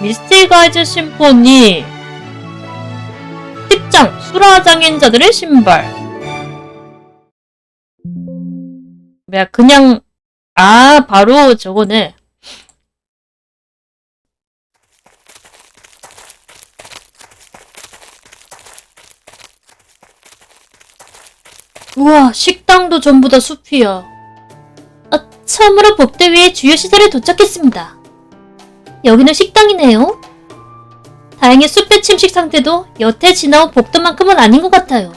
미스티 가이즈 심포니. 10장 수라 장인자들의 신발. 뭐야 그냥 아 바로 저거네. 우와 식당도 전부 다 숲이야. 아, 처음으로 복대 위의 주요 시설에 도착했습니다 여기는 식당이네요 다행히 숲의 침식 상태도 여태 지나온 복도만큼은 아닌 것 같아요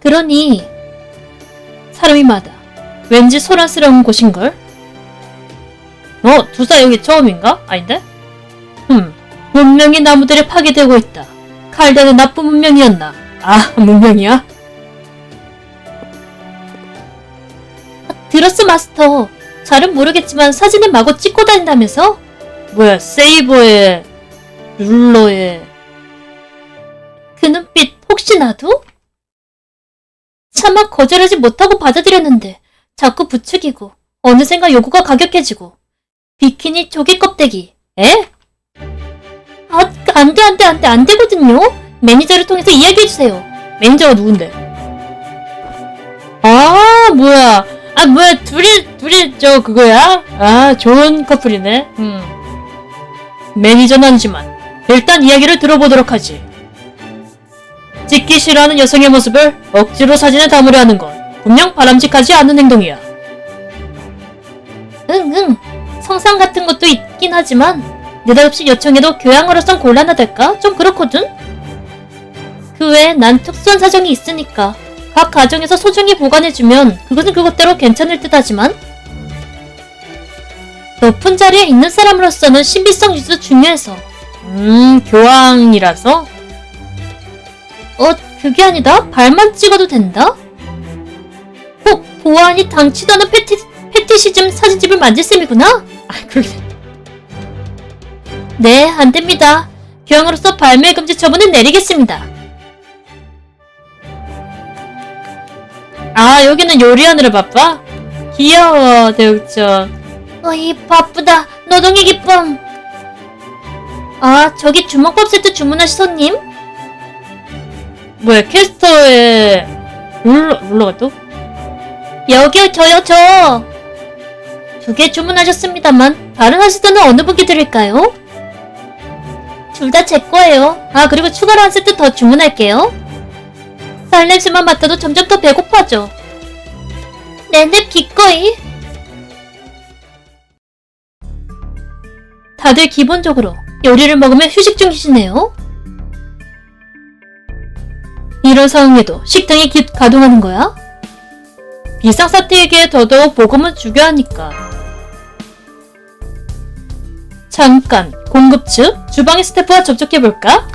그러니 사람이 많아 왠지 소란스러운 곳인걸? 어? 두사 여기 처음인가? 아닌데? 흠, 문명이 나무들이 파괴되고 있다. 칼대는 나쁜 문명이었나? 아, 문명이야? 아, 들었어, 마스터. 잘은 모르겠지만 사진을 마구 찍고 다닌다면서? 뭐야, 세이버에, 룰러에. 그 눈빛, 혹시 나도? 차마 거절하지 못하고 받아들였는데 자꾸 부추기고 어느샌가 요구가 가격해지고 비키니 조개 껍데기 에? 아 안돼 안돼 안돼 안 되거든요 매니저를 통해서 이야기해주세요 매니저가 누군데? 아 뭐야 아 뭐야 둘이 둘이 저 그거야? 아 좋은 커플이네 음 매니저는 아니지만 일단 이야기를 들어보도록 하지 찍기 싫어하는 여성의 모습을 억지로 사진에 담으려 하는 건 분명 바람직하지 않은 행동이야. 응, 응. 성상 같은 것도 있긴 하지만 느닷없이 요청해도 교양으로선 곤란하달까? 좀 그렇거든? 그 외에 난 특수한 사정이 있으니까 각 가정에서 소중히 보관해주면 그것은 그것대로 괜찮을 듯 하지만 높은 자리에 있는 사람으로서는 신비성 유지도 중요해서 음, 교황이라서? 어, 그게 아니다. 발만 찍어도 된다? 보, 보안이 당치도 않은 패티, 패티시즘 사진집을 만질 셈이구나? 아, 그러게. 네, 안 됩니다. 교황으로서 발매 금지 처분을 내리겠습니다. 아, 여기는 요리하느라 바빠? 귀여워, 대육전. 어이, 바쁘다. 노동의 기쁨. 아, 저기 주먹밥 세트 주문하신 손님? 뭐야 캐스터에 룰러가 또? 여기요 저요 저. 두 개 주문하셨습니다만 다른 하시더는 어느 분께 드릴까요? 둘 다 제 거예요. 아 그리고 추가로 한 세트 더 주문할게요. 쌀 냄새만 맡아도 점점 더 배고파져. 네네 기꺼이. 다들 기본적으로 요리를 먹으면 휴식 중이시네요. 이런 상황에도 식당이 기, 가동하는 거야? 비상사태에게 더더욱 보금은 죽여야 하니까. 잠깐, 공급 측 주방의 스태프와 접촉해볼까?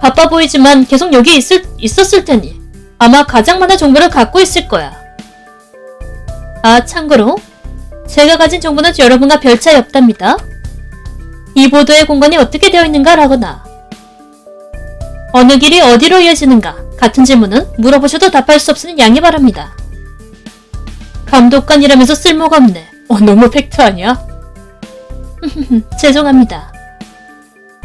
바빠 보이지만 계속 여기 있을, 있었을 테니 아마 가장 많은 정보를 갖고 있을 거야. 아, 참고로 제가 가진 정보는 여러분과 별 차이 없답니다. 이 보도의 공간이 어떻게 되어 있는가라거나 어느 길이 어디로 이어지는가 같은 질문은 물어보셔도 답할 수 없으니 양해 바랍니다. 감독관이라면서 쓸모가 없네. 어, 너무 팩트 아니야? 죄송합니다.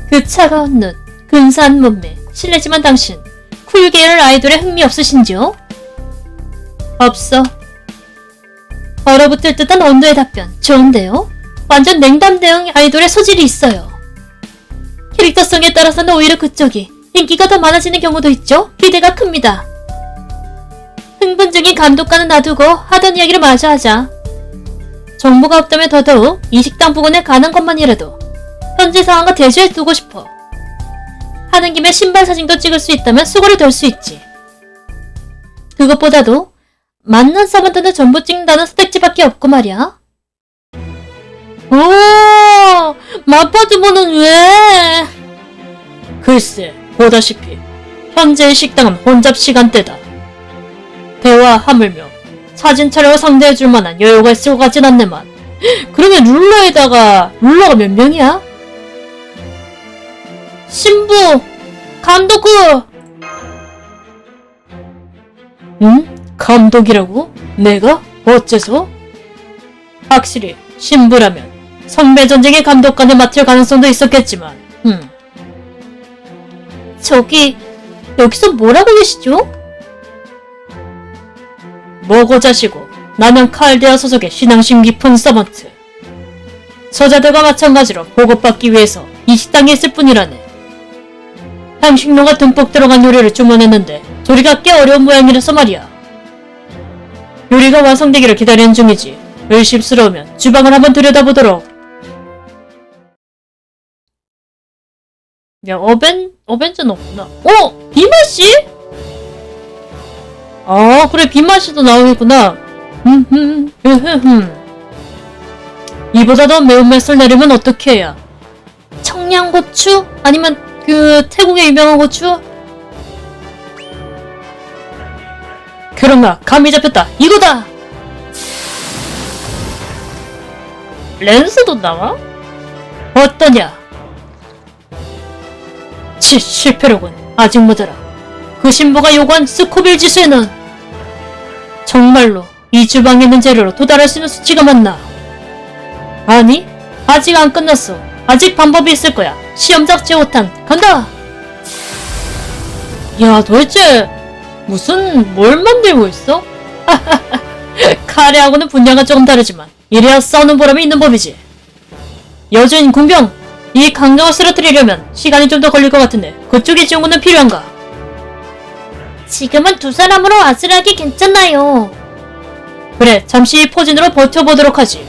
그 차가운 눈, 근사한 몸매, 실례지만 당신 쿨 계열 아이돌에 흥미 없으신지요? 없어. 얼어붙을 듯한 온도의 답변, 좋은데요? 완전 냉담 대응 아이돌의 소질이 있어요. 캐릭터성에 따라서는 오히려 그쪽이 인기가 더 많아지는 경우도 있죠. 기대가 큽니다. 흥분 중인 감독관은 놔두고 하던 이야기를 마저 하자. 정보가 없다면 더더욱 이 식당 부근에 가는 것만이라도 현재 상황과 대조해 두고 싶어. 하는 김에 신발 사진도 찍을 수 있다면 수고를 덜 수 있지. 그것보다도 맞는 사람들은 전부 찍는다는 선택지밖에 없고 말이야. 오, 마파두부는 왜? 글쎄, 보다시피 현재의 식당은 혼잡 시간대다. 대화 하물며 사진 촬영을 상대해줄 만한 여유가 있을 것 같진 않네만. 그러면 룰러에다가 룰러가 몇 명이야? 신부 감독 그 응? 감독이라고? 내가? 어째서? 확실히 신부라면 성배 전쟁의 감독관을 맡을 가능성도 있었겠지만, 음. 저기 여기서 뭐라고 계시죠? 뭐고 자시고 나는 칼데아 소속의 신앙심 깊은 서번트. 저자들과 마찬가지로 보급받기 위해서 이 식당에 있을 뿐이라네. 향신료가 듬뿍 들어간 요리를 주문했는데 조리가 꽤 어려운 모양이라서 말이야. 요리가 완성되기를 기다리는 중이지. 의심스러우면 주방을 한번 들여다보도록. 야, 어벤, 어벤져는 없구나. 어! 비마씨? 아, 그래, 비마씨도 나오겠구나. 이보다 더 매운맛을 내려면 어떻게 해야? 청양고추? 아니면 그 태국의 유명한 고추? 그런가, 감이 잡혔다. 이거다! 렌스도 나와? 어떠냐? 치, 실패로군. 아직 모자라. 그 신부가 요구한 스코빌 지수에는 정말로 이 주방에 있는 재료로 도달할 수 있는 수치가 맞나? 아니, 아직 안 끝났어. 아직 방법이 있을 거야. 시험작 제호탄 간다. 야, 도대체 무슨 뭘 만들고 있어? 카레하고는 분야가 조금 다르지만 이래야 싸우는 보람이 있는 법이지. 여주인 군병, 이 강경을 쓰러뜨리려면 시간이 좀 더 걸릴 것 같은데 그쪽의 지원군은 필요한가? 지금은 두 사람으로 아슬하기 괜찮나요. 그래, 잠시 포진으로 버텨보도록 하지.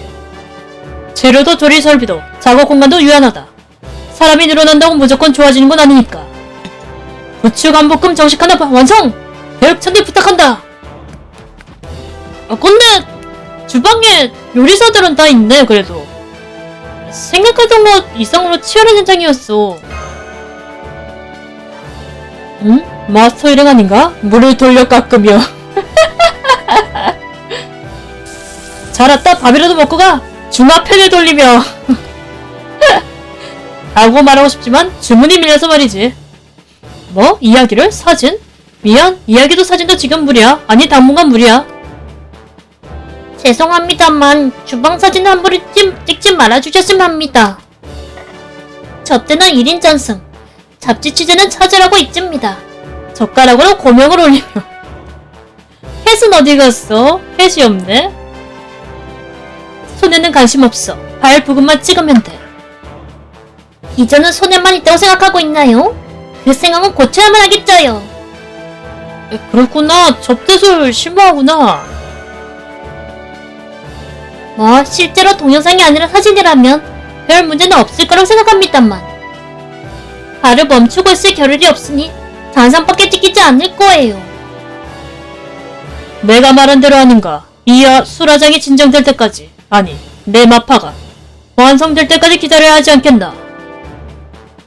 재료도 조리 설비도 작업 공간도 유연하다. 사람이 늘어난다고 무조건 좋아지는 건 아니니까. 부추 간볶음 정식 하나 바- 완성! 대역천리 부탁한다! 아, 근데 주방에 요리사들은 다 있네, 그래도. 생각하던 것 이상으로 치열한 현장이었어. 응? 마스터 일행 아닌가? 물을 돌려 깎으며. 잘 왔다, 밥이라도 먹고 가! 중화팬을 돌리며. 라고 말하고 싶지만 주문이 밀려서 말이지. 뭐? 이야기를? 사진? 미안, 이야기도 사진도 지금 무리야. 아니, 당분간 무리야. 죄송합니다만 주방 사진 한 부를 찍, 찍지 말아주셨으면 합니다. 접대는 1인 전승, 잡지 취재는 찾으라고 있습니다. 젓가락으로 고명을 올리며 햇은 어디 갔어? 햇이 없네? 손에는 관심 없어. 발 부분만 찍으면 돼. 이제는 손에만 있다고 생각하고 있나요? 그 생각은 고쳐야만 하겠죠요. 에, 그렇구나. 접대술 실무하구나. 뭐 실제로 동영상이 아니라 사진이라면 별 문제는 없을 거라고 생각합니다만 발을 멈추고 있을 겨를이 없으니 단상밖에 찍히지 않을 거예요. 내가 말한 대로 하는가? 이하 수라장이 진정될 때까지 아니 내 마파가 완성될 때까지 기다려야 하지 않겠나?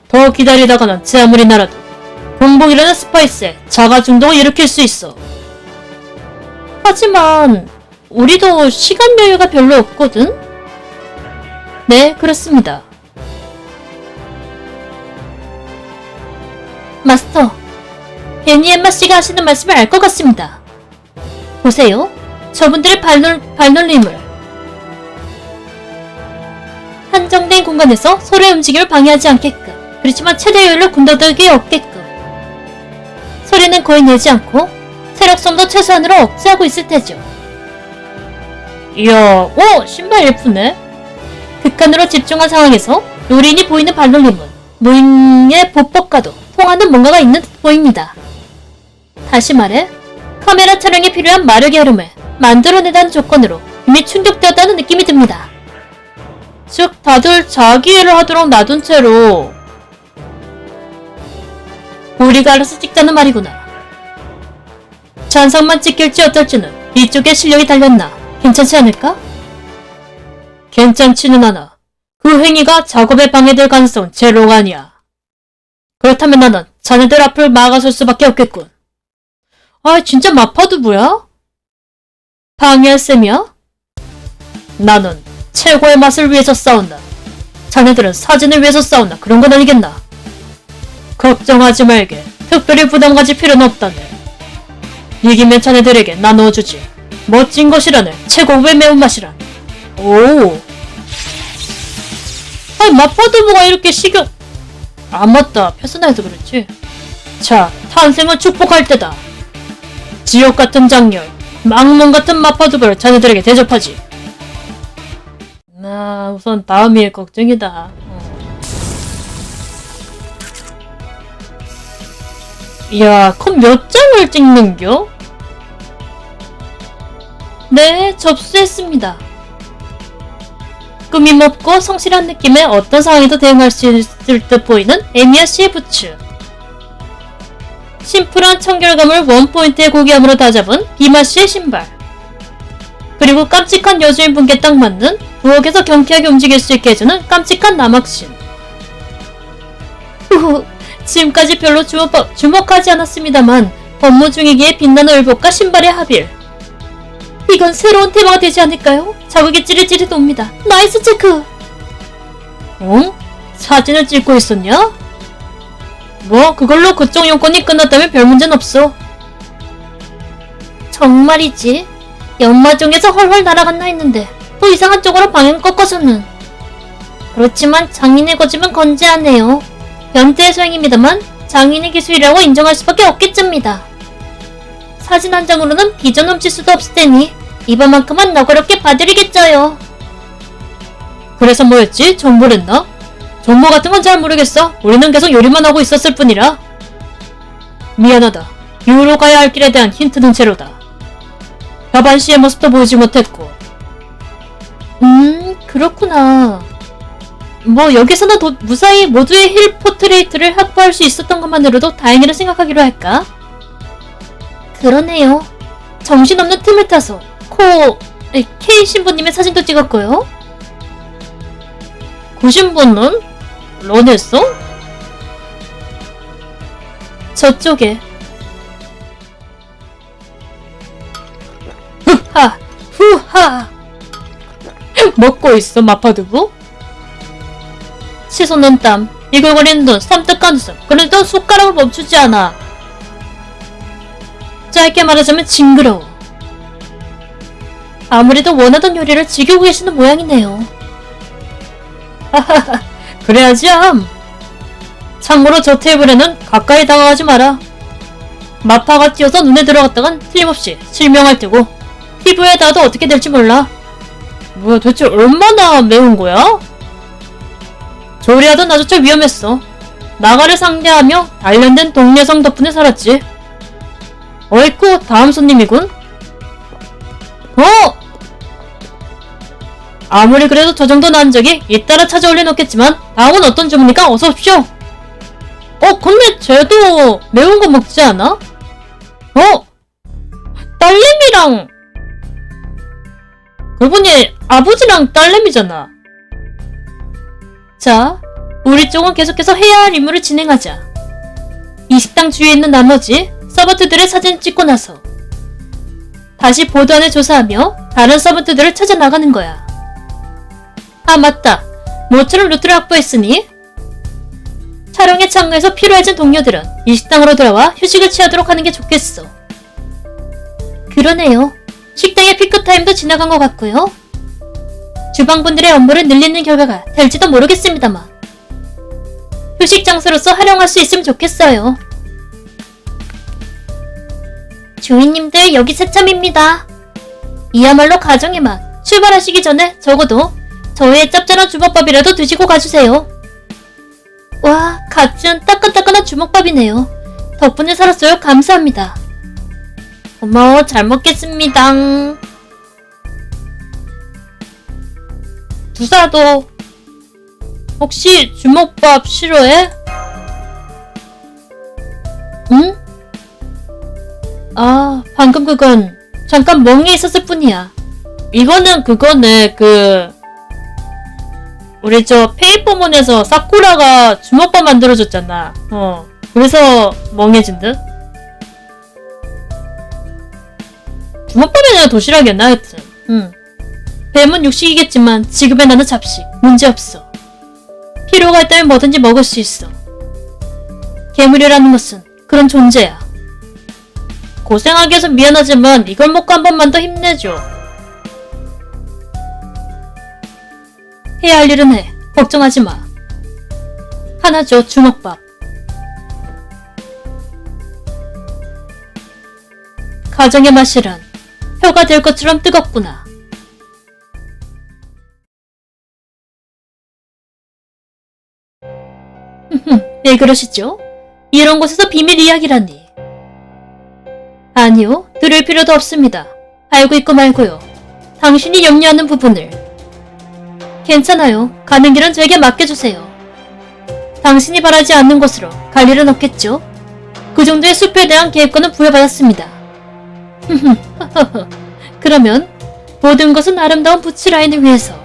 더 기다리다가는 제 아무리 날아도 공복이라는 스파이스에 자가 중독을 일으킬 수 있어. 하지만 우리도 시간 여유가 별로 없거든? 네, 그렇습니다. 마스터, 베니 엠마 씨가 하시는 말씀을 알 것 같습니다. 보세요. 저분들의 발놀, 발놀림을. 한정된 공간에서 서로의 움직임을 방해하지 않게끔, 그렇지만 최대 여유를 군더더기 없게끔. 소리는 거의 내지 않고, 세력성도 최소한으로 억제하고 있을 테죠. 이야, 오! 신발 예쁘네. 극한으로 집중한 상황에서 요린이 보이는 발놀림은 무인의 보법과도 통하는 뭔가가 있는 듯 보입니다. 다시 말해, 카메라 촬영에 필요한 마력의 흐름을 만들어내다는 조건으로 이미 충족되었다는 느낌이 듭니다. 즉, 다들 자기 일을 하도록 놔둔 채로 우리가 알아서 찍자는 말이구나. 잔상만 찍힐지 어떨지는 이쪽에 실력이 달렸나. 괜찮지 않을까? 괜찮지는 않아. 그 행위가 작업에 방해될 가능성은 제로가 아니야. 그렇다면 나는 자네들 앞을 막아설 수밖에 없겠군. 아, 진짜 마파도 뭐야? 방해할 셈이야? 나는 최고의 맛을 위해서 싸운다. 자네들은 사진을 위해서 싸운다. 그런 건 아니겠나? 걱정하지 말게. 특별히 부담 가질 필요는 없다네. 이기면 자네들에게 나누어주지. 멋진 것이라네. 최고의 매운맛이란. 오. 아니 마파두부가 이렇게 식용 아 맞다 패스나에서 그랬지 자 탄생을 축복할 때다 지옥 같은 장렬 막몽 같은 마파두부를 자네들에게 대접하지 나 우선 다음 일 걱정이다 야 컵 몇 장을 찍는겨? 네 접수했습니다 꾸밈 없고 성실한 느낌의 어떤 상황에도 대응할 수 있을 듯 보이는 에미야 씨의 부츠. 심플한 청결감을 원포인트의 고귀함으로 다잡은 비마 씨의 신발. 그리고 깜찍한 여주인분께 딱 맞는 부엌에서 경쾌하게 움직일 수 있게 해주는 깜찍한 남학신. 지금까지 별로 주목, 주목하지 않았습니다만 업무 중이기에 빛나는 의복과 신발의 합일. 이건 새로운 테마가 되지 않을까요? 자국이 찌릿찌릿 옵니다. 나이스 체크! 응? 사진을 찍고 있었냐? 뭐, 그걸로 그쪽 용건이 끝났다면 별 문제는 없어. 정말이지. 연마 중에서 헐헐 날아갔나 했는데 또 이상한 쪽으로 방향 꺾어서는. 그렇지만 장인의 거짓은 건재하네요. 연대의 소행입니다만 장인의 기술이라고 인정할 수밖에 없겠습니다. 사진 한 장으로는 비전 넘칠 수도 없을 테니 이번만큼은 너그럽게 봐드리겠죠요. 그래서 뭐였지? 정보를 했나? 정보 같은 건 잘 모르겠어. 우리는 계속 요리만 하고 있었을 뿐이라. 미안하다. 유로 가야 할 길에 대한 힌트는 제로다. 가반 씨의 모습도 보이지 못했고. 음, 그렇구나. 뭐 여기서는 도- 무사히 모두의 힐 포트레이트를 확보할 수 있었던 것만으로도 다행이라 생각하기로 할까? 그러네요. 정신없는 틈을 타서 코 에, K 신부님의 사진도 찍었고요. 그 신부는 런했어? 저쪽에 후하 후하 먹고 있어 마파두부? 치솟는 땀 이글거리는 눈 삼뜩한 웃음 그래도 숟가락을 멈추지 않아 짧게 말하자면 징그러워. 아무래도 원하던 요리를 즐기고 계시는 모양이네요. 하하하, 그래야지 암. 참고로 저 테이블에는 가까이 다가가지 마라. 마파가 튀어서 눈에 들어갔다간 틀림없이 실명할 테고 피부에 닿아도 어떻게 될지 몰라. 뭐야 도대체 얼마나 매운 거야? 조리하던 나조차 위험했어. 나가를 상대하며 단련된 동료성 덕분에 살았지. 어이쿠 다음 손님이군. 어? 아무리 그래도 저 정도 난 적이 잇따라 찾아올려 놓겠지만 다음은 어떤 주문이니까 어서 오십시오. 어 근데 쟤도 매운 거 먹지 않아? 어? 딸내미랑 그분이 아버지랑 딸내미잖아. 자, 우리 쪽은 계속해서 해야 할 임무를 진행하자. 이 식당 주위에 있는 나머지 서버트들의 사진을 찍고 나서 다시 보도안을 조사하며 다른 서버트들을 찾아 나가는 거야. 아 맞다. 모처럼 루트를 확보했으니 촬영에 참가해서 필요해진 동료들은 이 식당으로 돌아와 휴식을 취하도록 하는 게 좋겠어. 그러네요. 식당의 피크 타임도 지나간 것 같고요. 주방분들의 업무를 늘리는 결과가 될지도 모르겠습니다만 휴식 장소로서 활용할 수 있으면 좋겠어요. 주인님들 여기 새참입니다. 이야말로 가정의 맛. 출발하시기 전에 적어도 저희의 짭짤한 주먹밥이라도 드시고 가주세요. 와, 갓 지은 따끈따끈한 주먹밥이네요. 덕분에 살았어요. 감사합니다. 고마워, 잘 먹겠습니다. 두사도 혹시 주먹밥 싫어해? 응? 아, 방금 그건 잠깐 멍해 있었을 뿐이야. 이거는 그거네, 그, 우리 저 페이퍼몬에서 사쿠라가 주먹밥 만들어줬잖아. 어. 그래서 멍해진 듯? 주먹밥이 아니라 도시락이었나, 하여튼. 응. 뱀은 육식이겠지만 지금의 나는 잡식. 문제없어. 필요가 있다면 뭐든지 먹을 수 있어. 괴물이라는 것은 그런 존재야. 고생하게 해서 미안하지만 이걸 먹고 한 번만 더 힘내줘. 해야 할 일은 해. 걱정하지 마. 하나 줘, 주먹밥. 가정의 맛이란 혀가 될 것처럼 뜨겁구나. 왜 그러시죠? 이런 곳에서 비밀 이야기라니. 아니요, 들을 필요도 없습니다. 알고 있고 말고요. 당신이 염려하는 부분을. 괜찮아요. 가는 길은 저에게 맡겨주세요. 당신이 바라지 않는 곳으로 갈 일은 없겠죠? 그 정도의 숲에 대한 계획권은 부여받았습니다. 그러면 모든 것은 아름다운 부츠 라인을 위해서.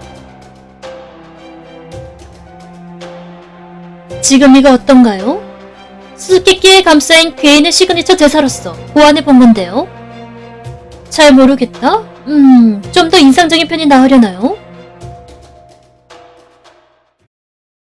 지금 이거 어떤가요? 수수께끼에 감싸인 괴인의 시그니처 대사로서 보완해 본 건데요. 잘 모르겠다. 음, 좀 더 인상적인 편이 나으려나요?